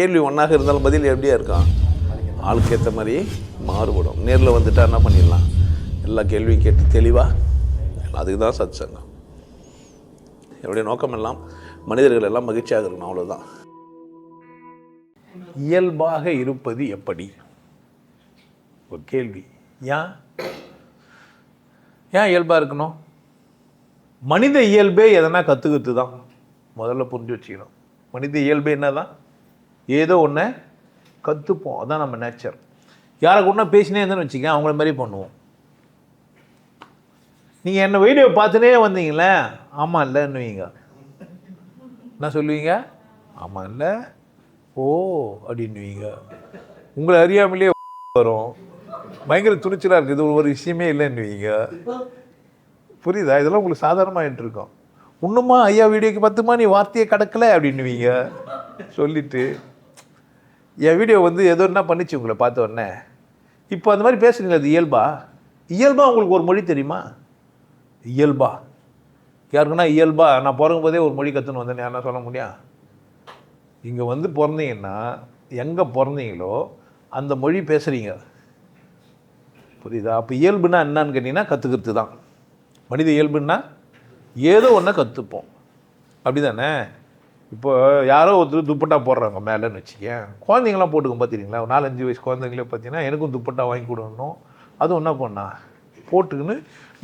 கேள்வி ஒன்றாக இருந்தாலும் பதில் எப்படியா இருக்கான் ஆளுக்கு ஏற்ற மாதிரி மாறுபடும். நேரில் வந்துட்டா என்ன பண்ணிடலாம்? எல்லா கேள்வியும் கேட்டு தெளிவாக அதுக்கு தான் சத் சங்கம் என்னுடைய நோக்கம் எல்லாம் மனிதர்கள் எல்லாம் மகிழ்ச்சியாக இருக்கணும் அவ்வளோதான் இயல்பாக இருப்பது எப்படி? ஒரு கேள்வி. ஏன்? ஏன் இயல்பாக இருக்கணும்? மனித இயல்பே எதனா கற்றுக்கிறது தான் முதல்ல புரிஞ்சு வச்சுக்கணும். மனித இயல்பே என்ன தான் ஏதோ ஒன்று கற்றுப்போம் அதான் நம்ம நேச்சர் யாரை கூட பேசினே இருந்தேன்னு வச்சுக்கேன் அவங்கள மாதிரி பண்ணுவோம். நீங்கள் என்ன வீடியோ பார்த்துனே வந்தீங்களே? ஆமாம் இல்லைன்னுவீங்க என்ன சொல்லுவீங்க? ஆமாம் இல்லை ஓ அப்படின்னுவீங்க. உங்களை அறியாமலேயே வரும். பயங்கர துணிச்சலாக இருக்குது இது ஒரு விஷயமே இல்லைன்னுவீங்க. புரியுதா? இதெல்லாம் உங்களுக்கு சாதாரணமாகிட்டு இருக்கோம் இன்னுமா ஐயா வீடியோக்கு பத்துமா நீ வார்த்தையை கடக்கலை? அப்படின்னுவீங்க. சொல்லிட்டு என் வீடியோ வந்து ஏதோ என்ன பண்ணிச்சு உங்களை பார்த்த உடனே? இப்போ அந்த மாதிரி பேசுறீங்களா அது இயல்பா? இயல்பா உங்களுக்கு ஒரு மொழி தெரியுமா? இயல்பா. யாருக்குன்னா இயல்பா? நான் பிறக்கும் போதே ஒரு மொழி கற்றுன்னு வந்தேன் யாருன்னா சொல்ல முடியும் இங்கே வந்து பிறந்தீங்கன்னா எங்கே பிறந்தீங்களோ அந்த மொழி பேசுகிறீங்க புரியுதா? அப்போ இயல்புனா என்னன்னு கேட்டிங்கன்னா கற்றுக்கிறது தான் மனித இயல்புன்னா ஏதோ ஒன்றை கற்றுப்போம் அப்படி தானே இப்போ யாரோ ஒருத்தர் துப்பட்டா போடுறாங்க மேலேன்னு வச்சுக்கேன். குழந்தைங்களாம் போட்டுக்கும் பார்த்துறீங்களா ஒரு நாலஞ்சு வயசு குழந்தைங்களே பார்த்தீங்கன்னா எனக்கும் துப்பட்டா வாங்கி கொடுக்கணும். அதுவும் என்ன பண்ணா? போட்டுக்கின்னு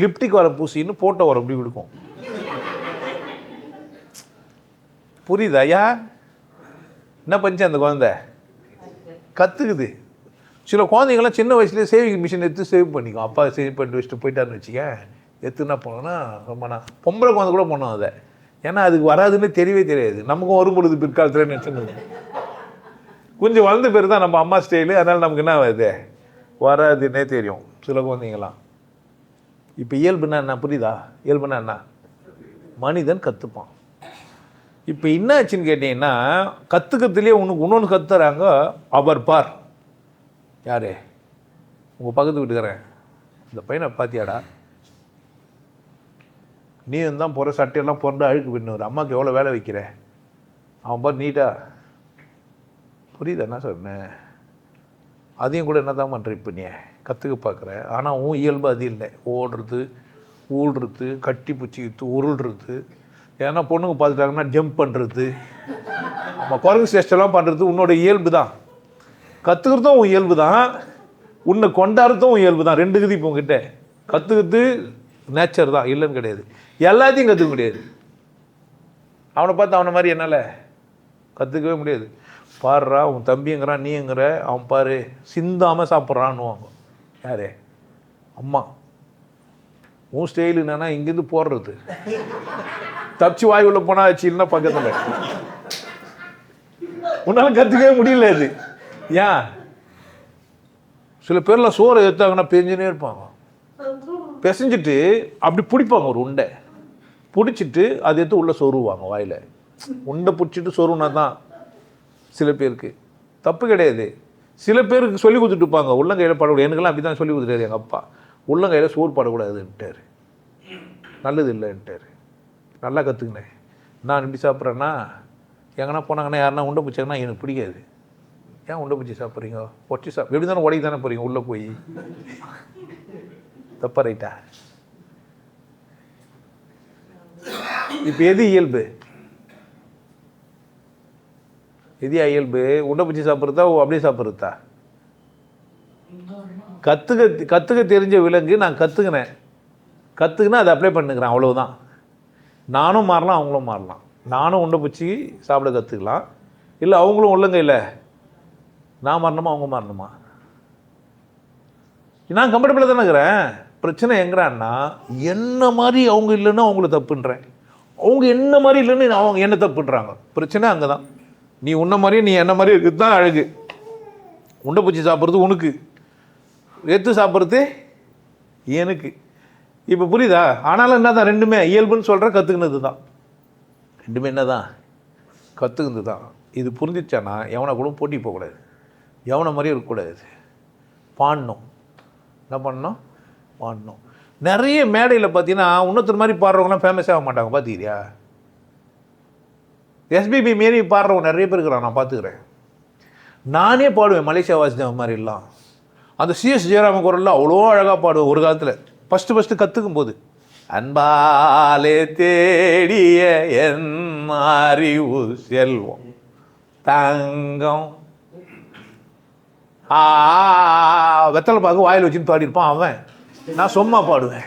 லிப்டிக் வர பூசின்னு போட்டோ வர அப்படி கொடுக்கும். புரியுதா ஐயா? என்ன பண்ணிச்சு அந்த குழந்தை? கற்றுக்குது சில குழந்தைங்களாம் சின்ன வயசுலேயே சேவிங் மிஷின் எடுத்து சேவ் பண்ணிக்கும். அப்பா சேவ் பண்ணி வச்சுட்டு போயிட்டாருன்னு வச்சுக்க எடுத்து என்ன பண்ணோன்னா ரொம்ப நான் பொம்பளை குழந்தை கூட பண்ணோம் அதை. ஏன்னா அதுக்கு வராதுன்னு தெரியவே தெரியாது. நமக்கும் வரும் பொழுது பிற்காலத்தில் நினச்சிருந்தோம் கொஞ்சம் வளர்ந்த பேர் தான் நம்ம அம்மா ஸ்டைலு அதனால் நமக்கு என்ன வருது வராதுன்னே தெரியும். சில குழந்தைங்களாம் இப்போ இயல்புனா என்ன? புரியுதா? இயல்புனா என்ன? மனிதன் கற்றுப்பான் இப்போ என்ன ஆச்சுன்னு கேட்டிங்கன்னா கற்றுக்கிறதுலேயே உனக்கு இன்னொன்று கத்துறாங்க அவர் பார். யார்? உங்கள் பக்கத்து வீட்டுக்காரன். இந்த பையனை பார்த்தியாடா? நீ தான் போகிற சட்டையெல்லாம் போட்டு அழுக்கு பின்னு அம்மாவுக்கு எவ்வளோ வேலை வைக்கிற? அவன் பார் நீட்டா. புரியுது? என்ன சொன்னேன் அதையும் கூட என்ன தான் பண்ணுற இப்போ நீ? கற்றுக்க பார்க்குற ஆனால் உன் இயல்பு அது இல்லை. ஓடுறது ஊழ்றது கட்டி பிடிச்சிக்கிட்டு உருள்றது. ஏன்னா பொண்ணுங்க பார்த்துட்டாங்கன்னா ஜம்ப் பண்ணுறது நம்ம குரங்கு சேஷ்டெல்லாம் பண்ணுறது உன்னோட இயல்பு தான் கற்றுக்கிறதும் உன் இயல்பு தான் உன்னை கொண்டாடுறதும் உன் இயல்பு தான் ரெண்டு கதி இப்போ உங்ககிட்ட கற்றுக்கிறது நேச்சர் தான். இல்லைன்னு கிடையாது. எல்லாத்தையும் கற்றுக்க முடியாது. அவனை பார்த்து அவனை மாதிரி என்னால் கற்றுக்கவே முடியாது. பாடுறா உன் தம்பிங்கிறான் நீங்கிற அவன் பாரு சிந்தாமல் சாப்பிட்றான்னுவாங்க. யாரு? அம்மா. உன் ஸ்டைலு என்னன்னா இங்கேருந்து போடுறது தப்பிச்சு வாய் உள்ள போனா வச்சுன்னா பக்கத்தில். உன்னால கற்றுக்கவே முடியல அது. ஏன்? சில பேர்லாம் சோறை எடுத்தாங்கன்னா பெஞ்சுனே இருப்பாங்க. பிசைஞ்சிட்டு அப்படி பிடிப்பாங்க ஒரு உண்டை. பிடிச்சிட்டு அதை எடுத்து உள்ளே சொருவாங்க வாயில். உண்டை பிடிச்சிட்டு சொருனா தான் சில பேருக்கு. தப்பு கிடையாது. சில பேருக்கு சொல்லி கொடுத்துட்டு இருப்பாங்க. உள்ளங்கையில் பாடக்கூடாது. எனக்கெல்லாம் அப்படி தான் சொல்லி கொடுத்துட்டாரு எங்கள் அப்பா. உள்ளங்கையில் சோறு பாடக்கூடாதுன்ட்டார் நல்லது இல்லைன்ட்டார். நல்லா கற்றுக்கினேன் நான் இப்படி சாப்பிட்றேன்னா எங்கன்னா போனாங்கன்னா யாருன்னா உண்டை பிடிச்சாங்கன்னா எனக்கு பிடிக்காது. ஏன் உண்டை பிடிச்சி சாப்பிட்றீங்க? ஒட்டி சாப்பிட் எப்படி தானே உடைக்கு தானே போகிறீங்க உள்ளே போய். தப்பா ரைட்டா? இப்போ எது இயல்பு? எதியா இயல்பு? உண்டை பிடிச்சி சாப்பிட்றதா ஓ அப்படியே சாப்பிட்றதா? கற்றுக்க கற்றுக்க தெரிஞ்ச விலங்கு நான் கற்றுக்கினேன் கற்றுக்கினா அதை அப்ளை பண்ணுக்கிறேன் அவ்வளோதான் நானும் மாறலாம் அவங்களும் மாறலாம். நானும் உண்டை பிடிச்சி சாப்பிட கற்றுக்கலாம் இல்லை அவங்களும் உள்ளங்க இல்லை. நான் மாறணுமா அவங்க மாறணுமா? நான் கம்ஃபர்டபுளாக தானே இருக்கிறேன். பிரச்சனை எங்கிறான்னா என்ன மாதிரி அவங்க இல்லைன்னா அவங்கள தப்புன்றேன். அவங்க என்ன மாதிரி இல்லைன்னு அவங்க என்ன தப்புன்றாங்க பிரச்சனை அங்கே தான் நீ உன்ன மாதிரியே நீ என்ன மாதிரி இருக்குது தான் அழகு. உண்டை பூச்சி சாப்பிட்றது உனக்கு. எடுத்து சாப்பிட்றது எனக்கு. இப்போ புரியுதா? ஆனாலும் என்ன தான் ரெண்டுமே இயல்புன்னு சொல்கிற கற்றுக்கினது தான் ரெண்டுமே என்ன தான் கற்றுக்கினது தான் இது புரிஞ்சிச்சானா? எவனை கூட போட்டி போகக்கூடாது. எவனை மாதிரியும் இருக்கக்கூடாது. பாடணும். என்ன பண்ணணும்? பாடணும். நிறைய மேடையில் பார்த்தீங்கன்னா இன்னொருத்தர் மாதிரி பாடுறவங்களாம் ஃபேமஸ் ஆக மாட்டாங்க பார்த்துக்கிறியா எஸ்பிபி மாரி பாடுறவங்க நிறைய பேர் இருக்கிறான் நான் பார்த்துக்கிறேன் நானே பாடுவேன் மலேசியா வாசிதேவன் மாதிரிலாம். அந்த சிஎஸ் ஜெயராம குரலில் அவ்வளோ அழகாக பாடுவேன் ஒரு காலத்தில். ஃபஸ்ட்டு ஃபஸ்ட்டு கற்றுக்கும் போது அன்பாலே தேடிய என் அறிவு செல்வம் தங்கம். ஆ வெத்தலை பாக்கு வாயில் வச்சுன்னு பாடியிருப்பான் அவன். நான் சும்மா பாடுவேன்.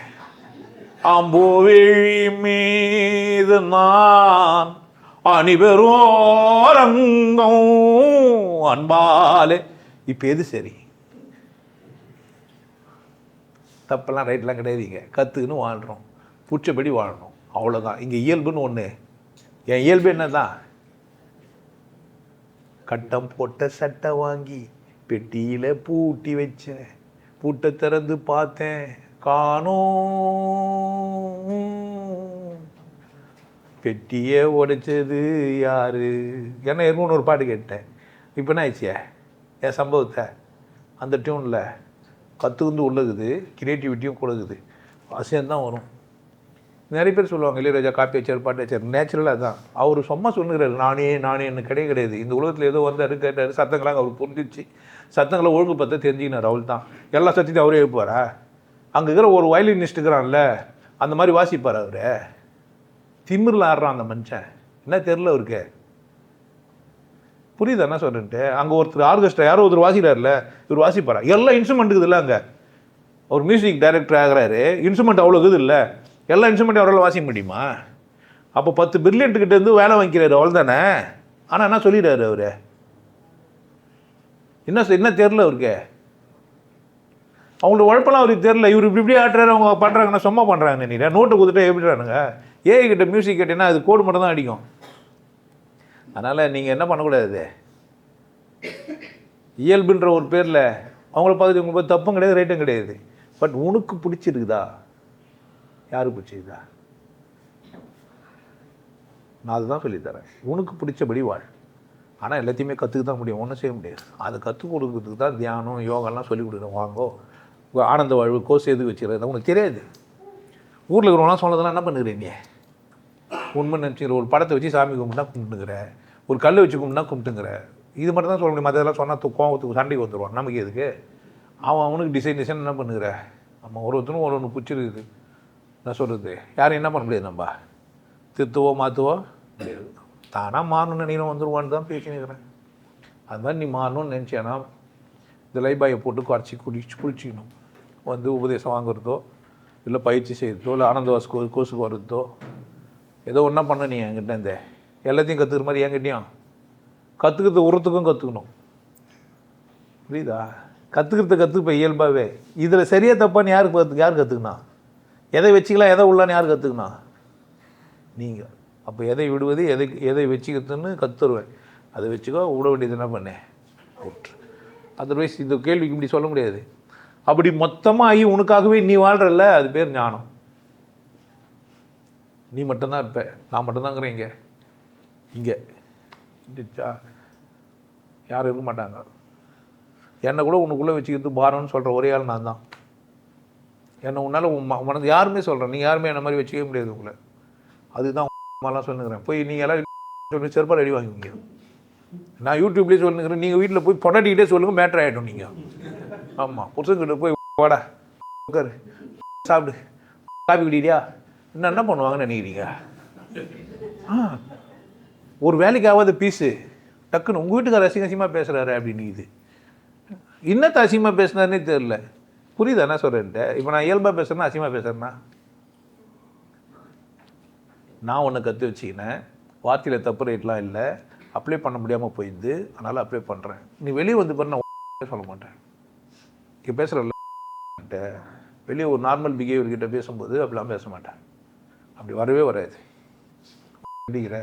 அம்புவிழி மீது நான் அணிபெறோரங்கம் அன்பாலே. இப்போ எது சரி? தப்பெல்லாம் ரைட்லாம் கிடையாதுங்க. கற்றுக்குன்னு வாழ்கிறோம் பிடிச்சபடி வாழணும். அவ்வளோதான் இங்கே இயல்புன்னு ஒன்று என் இயல்பு என்ன தான் கட்டம் போட்ட சட்டை வாங்கி பெட்டியில் பூட்டி வச்சேன். பூட்டை திறந்து பார்த்தேன். காணும். பெட்டியை உடைச்சது யாரு? ஏன்னா ஏற்கனவே ஒரு பாட்டு கேட்டேன். இப்போ என்ன ஆயிடுச்சியா? என் சம்பவத்தை? அந்த டியூனில் கற்றுக்குந்து உள்ளகுது கிரியேட்டிவிட்டியும் கொடுக்குது அவசியம் தான் வரும். நிறைய பேர் சொல்லுவாங்க இளையராஜா காப்பி வச்சார் பாட்டு வச்சார். நேச்சுரலாக தான் அவர் சும்மா சொல்லுகிறார் நானே நானே என்ன கிடையாது. கிடையாது இந்த உலகத்தில் ஏதோ வந்தார் கேட்டார் சத்தங்களாக அவர் புரிஞ்சிச்சு சத்தங்களை ஒழுங்கு பார்த்து தெரிஞ்சுக்கினார் அவள் தான். எல்லா சத்தியத்தையும் அவரே எழுப்புவாரா? அங்கே இருக்கிற ஒரு வயலினிஸ்ட் இருக்கிறான்ல அந்த மாதிரி வாசிப்பார் அவர்? திமிரில் ஆடுறான் அந்த மனுஷன். என்ன தெரில அவருக்கு. புரியுது என்ன சொல்கிறேன்ட்டு அங்கே ஒருத்தர் ஆர்கெஸ்ட்ரா யாரோ ஒருத்தர் வாசிக்கிறார்ல இவர் வாசிப்பாரா? எல்லா இன்ஸ்ட்ருமெண்ட்டுக்கு இருக்குதுல்ல அங்கே. அவர் மியூசிக் டைரக்டர் ஆகிறாரு. இன்ஸ்ட்ருமெண்ட் அவ்வளோ இருக்குது இல்லை. எல்லா இன்ஸ்ட்ருமெண்ட்டும் அவரால் வாசிக்க முடியுமா? அப்போ பத்து பில்லியன்ட்டுக்கிட்டேருந்து வேலை வாங்கிக்கிறாரு அவள் தானே ஆனால் என்ன சொல்லிடுறாரு அவர்? என்ன என்ன தெரில அவருக்கு? அவங்களோட உழப்பெல்லாம் அவருக்கு தெரில இவர் இப்படி இப்படி ஆட்டுறாரு அவங்க பண்ணுறாங்கன்னா சும்மா பண்ணுறாங்க நினைக்கிறேன். நோட்டு கொடுத்துட்டு எப்படிறானுங்க ஏஐ கிட்ட மியூசிக் கேட்டீங்கன்னா அது கோடு மட்டும் தான் அடிக்கும். அதனால் நீங்கள் என்ன பண்ணக்கூடாது இயல்புன்ற ஒரு பேரில் அவங்கள பார்த்துட்டு உங்களுக்கு பார்த்து தப்பும் கிடையாது ரைட்டும் கிடையாது. பட் உனக்கு பிடிச்சிருக்குதா? யாருக்கு பிடிச்சிருக்குதா? நான் அதுதான் சொல்லித்தரேன் உனக்கு பிடிச்சபடி வாழ். ஆனால் எல்லாத்தையுமே கற்றுக்க தான் முடியும். ஒன்றும் செய்ய முடியாது. அதை கற்றுக் கொடுக்கறதுக்கு தான் தியானம் யோகாலாம் சொல்லிக் கொடுக்குறோம் வாங்கோ. ஆனந்த வாழ்வு கோர்ஸ் எது வச்சுக்கிறது உனக்கு தெரியாது. ஊரில் இருக்கிறவங்களாம் சொன்னதெல்லாம் என்ன பண்ணுகிறீங்க நீ? உண்மை நினச்சிக்கிற ஒரு படத்தை வச்சு சாமி கும்பிட்டா கும்பிட்டுங்கிற. ஒரு கல் வச்சு கும்பிட்டா கும்பிட்டுங்கிற. இது மட்டும் தான் சொல்ல முடியும். மற்றதெல்லாம் சொன்னால் கோவத்துக்கு சண்டைக்கு வந்துடுவான் நமக்கு எதுக்கு? அவன் அவனுக்கு டிசைன் டிசைன் என்ன பண்ணுகிற? நம்ம ஒரு ஒருத்தனும் ஒரு ஒன்று பிடிச்சிருக்குது நான் சொல்கிறது யாரும் என்ன பண்ண முடியாது நம்ம? திருத்துவோ மாற்றுவோ முடியாது. தானாக மாறணும்னு நினைக்கிறோம் வந்துடுவான்னு தான் பேசினுக்கிறேன் அதுதான் நீ மாறணும்னு நினச்சேன்னா இந்த லைபாயை போட்டு குறைச்சி குடிச்சு குளிச்சிக்கணும். வந்து உபதேசம் வாங்குறதோ இல்லை பயிற்சி செய்கிறதோ இல்லை ஆனந்தவாஸ் கோ கோர்ஸுக்கு வர்றதோ ஏதோ ஒன்றா பண்ண நீ என்கிட்ட இந்த எல்லாத்தையும் கற்றுக்கிற மாதிரி என்கிட்டயும். கற்றுக்கிறது உரத்துக்கும் கற்றுக்கணும் புரியுதா? கற்றுக்கிறத கற்றுப்ப இயல்பாகவே இதில் சரியா தப்பான்னு யாருக்கு கற்று யார் கற்றுக்கணும் எதை வச்சுக்கலாம் எதை உள்ளான்னு யார் கற்றுக்கணும் நீங்கள் அப்போ எதை விடுவது எதை எதை வச்சுக்கிறதுன்னு கத்துருவேன். அதை வச்சுக்கோ விட வேண்டியது என்ன பண்ணேன் விட்டுரு அதர்வைஸ் இந்த கேள்விக்கு இப்படி சொல்ல முடியாது. அப்படி மொத்தமாக ஆகி உனக்காகவே நீ வாழ்கிறல்ல அது பேர் ஞானம். நீ மட்டும்தான் இருப்ப. நான் மட்டும்தாங்கிறேன் இங்கே. இங்கே. யாரும் இருக்க மாட்டாங்க. என்னை கூட உனக்குள்ளே வச்சுக்கிறது பாரம்னு சொல்கிற ஒரே ஆள் நான் தான். என்னை உன்னால் உன் மனது யாருமே சொல்கிறேன் நீ யாருமே என்ன மாதிரி வச்சுக்கவே முடியாது உங்களை. அதுதான் மாதிரிலாம் சொல்லுங்கிறேன். போய் நீங்கள் எல்லாம் சொல்லி செருப்பால் அடி வாங்குவீங்க. நான் யூடியூப்லேயே சொல்லுங்கிறேன். நீங்கள் வீட்டில் போய் பொண்டாட்டிக்கிட்டே சொல்லுங்கள் மேட்ரு ஆகிடும் நீங்கள் ஆமாம் புருஷங்கிட்ட போய் வாடா உட்காரு சாப்பிடு. காப்பி குடிக்கிறியா? இன்னும் என்ன பண்ணுவாங்கன்னு நினைக்கிறீங்க? ஆ ஒரு வேலைக்காவது பீஸு டக்குன்னு உங்கள் வீட்டுக்கார அசிங்க பேசுகிறாரு அப்படின்னு இது. இன்னத்த அசிங்கமாக பேசுனாருன்னே தெரில புரியுதா என்ன சொல்கிறேன்ட்டு இப்போ நான் இயல்பாக பேசுகிறேன்னா அசிங்கமாக பேசுகிறேன்னா நான் ஒன்று கற்று வச்சுக்கினேன். வார்த்தையில் தப்பு ரேட்லாம் இல்லை. அப்ளை பண்ண முடியாமல் போயிடுது. அதனால் அப்ளை பண்ணுறேன் நீ வெளியே வந்து பாரு நான் சொல்ல மாட்டேன். இங்கே பேசுகிறல்ல வெளியே ஒரு நார்மல் பிஹேவியர் கிட்ட பேசும்போது அப்படிலாம் பேச மாட்டேன். அப்படி வரவே வராது. அடிக்கிற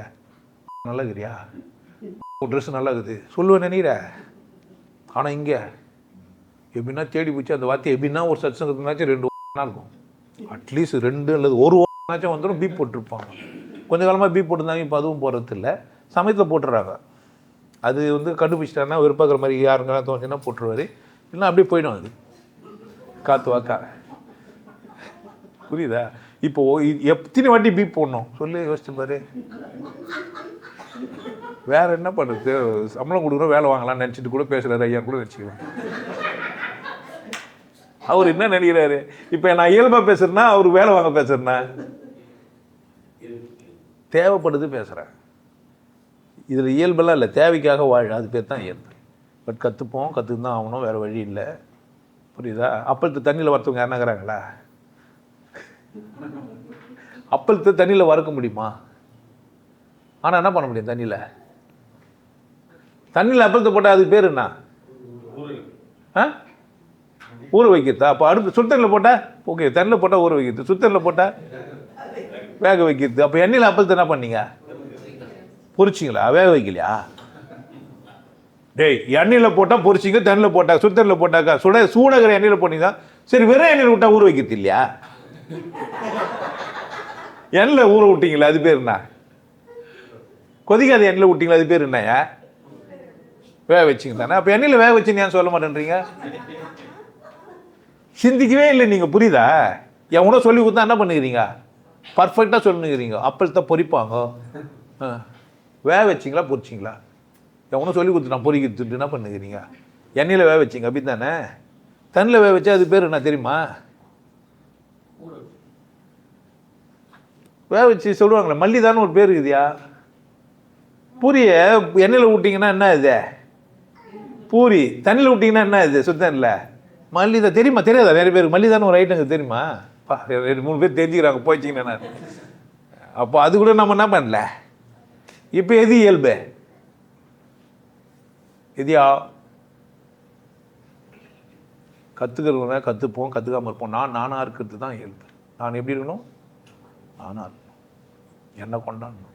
நல்லா இருக்கிறியா உன் ட்ரெஸ் நல்லா இருக்குது சொல்லுவேன் நினைக்கிற. ஆனால் இங்கே எப்படின்னா தேடி போச்சு அந்த வார்த்தை எப்படின்னா ஒரு சத்சங்கத்துனாச்சும் ரெண்டு இருக்கும். அட்லீஸ்ட் ரெண்டு அல்லது ஒரு வாரம்னாச்சும் வந்துடும் பீப் போட்டிருப்பாங்க. கொஞ்ச காலமாக பீப் போட்டிருந்தாங்க இப்போ அதுவும் போடுறதில்ல சமயத்தில் போட்டுறாங்க. அது வந்து கண்டுபிடிச்சிட்டாருன்னா விருப்பக்கிற மாதிரி யாருங்கெல்லாம் தோணுச்சுன்னா போட்டுருவாரு. இல்லைன்னா அப்படியே போயிடும் அது. காற்று வாக்கா. புரியுதா? இப்போ எத்தனை வாட்டி பீப் போடணும்? சொல்லி யோசிச்சு பாரு. வேற என்ன பண்ணுறது? சம்பளம் கொடுக்குறோம் வேலை வாங்கலாம்னு நினச்சிட்டு கூட பேசுகிறாரு ஐயா கூட வச்சுக்கலாம் அவர் என்ன நினைக்கிறாரு? இப்போ நான் இயல்பாக பேசுறேன்னா அவர் வேலை வாங்க பேசுறேன்னா? தேவைப்படுது பேசுகிறேன் இதில் இயல்பெல்லாம் இல்லை. தேவைக்காக வாழ அது பேர் தான் இயல்பு. பட் கற்றுப்போம் கற்றுக்கு தான் ஆகணும் வேறு வழி இல்லை. புரியுதா? அப்பளத்து தண்ணியில் வறுத்தவங்க யாருனாங்கிறாங்களா அப்பளத்தை தண்ணியில் வறுக்க முடியுமா? ஆனால் என்ன பண்ண முடியும் தண்ணியில்? தண்ணியில் அப்பளத்தை போட்டால் அதுக்கு பேர் என்ன? ஆ? ஊற வைக்கிறதா? அப்போ அடுப்பு சுத்தரில் போட்டால் ஓகே தண்ணியில் போட்டால் ஊற வைக்கிறது. சுத்தரில் போட்டால் வேக வைக்கிறது. அப்போ எண்ணெயில் அப்பளத்தை என்ன பண்ணீங்க? பொரிச்சிங்களா? வேக வைக்கலையா? டேய் எண்ணெயில் போட்டால் பொரிச்சிங்க தண்ணியில் போட்டா சுத்தரில் போட்டாக்கா சுட சூடகிற எண்ணெயில் போனீங்க சரி வெறும் எண்ணெயில் விட்டால் ஊற வைக்கிறது இல்லையா? எண்ணெயில் ஊற விட்டீங்களா அது பேர் என்ன? கொதிக்காத எண்ணெயில் விட்டிங்களா அது பேர் என்ன வேக வச்சிங்க தானே. அப்போ எண்ணெயில் வேக வச்சுன்னு ஏன் சொல்ல மாட்டேன்றீங்க? சிந்திக்கவே இல்லை நீங்கள் புரியுதா? எவனோ சொல்லி கொடுத்தா என்ன பண்ணுகிறீங்க? பர்ஃபெக்டாக சொல்லுங்கிறீங்க அப்பளத்தை பொரிப்பாங்க ஆ. வேக வச்சிங்களா பொரிச்சிங்களா எவனோ சொல்லி கொடுத்து நான் பொரிக்கிறது என்ன பண்ணுகிறீங்க? எண்ணெயில் வேக வச்சிங்க அப்படி தானே தண்ணியில் வேக வச்சா அது பேர் என்ன தெரியுமா? வேக வச்சு சொல்லுவாங்களே மல்லிதான்னு ஒரு பேர் இருக்குதியா? பூரிய எண்ணெயில் விட்டிங்கன்னா என்ன இது? பூரி. தண்ணியில் விட்டிங்கன்னா என்ன இது? சுத்தம் இல்லை மல்லிதா தெரியுமா? தெரியாதா? நிறைய பேர் மல்லிதான்னு ஒரு ஐட்டம் தெரியுமா? பா ரெண்டு மூணு பேர் தெரிஞ்சுக்கிறாங்க போயிடுச்சிங்கண்ணா நான். அப்போ அது கூட நம்ம என்ன பண்ணல? இப்போ எது இயல்பு? எதியா கற்றுக்கிறவங்க கற்றுப்போம் கற்றுக்காமல் இருப்போம். நான் நானாக இருக்கிறது தான் இயல்பு. நான் எப்படி இருக்கணும்? நானாக இருக்கணும். என்ன கொண்டாடணும்.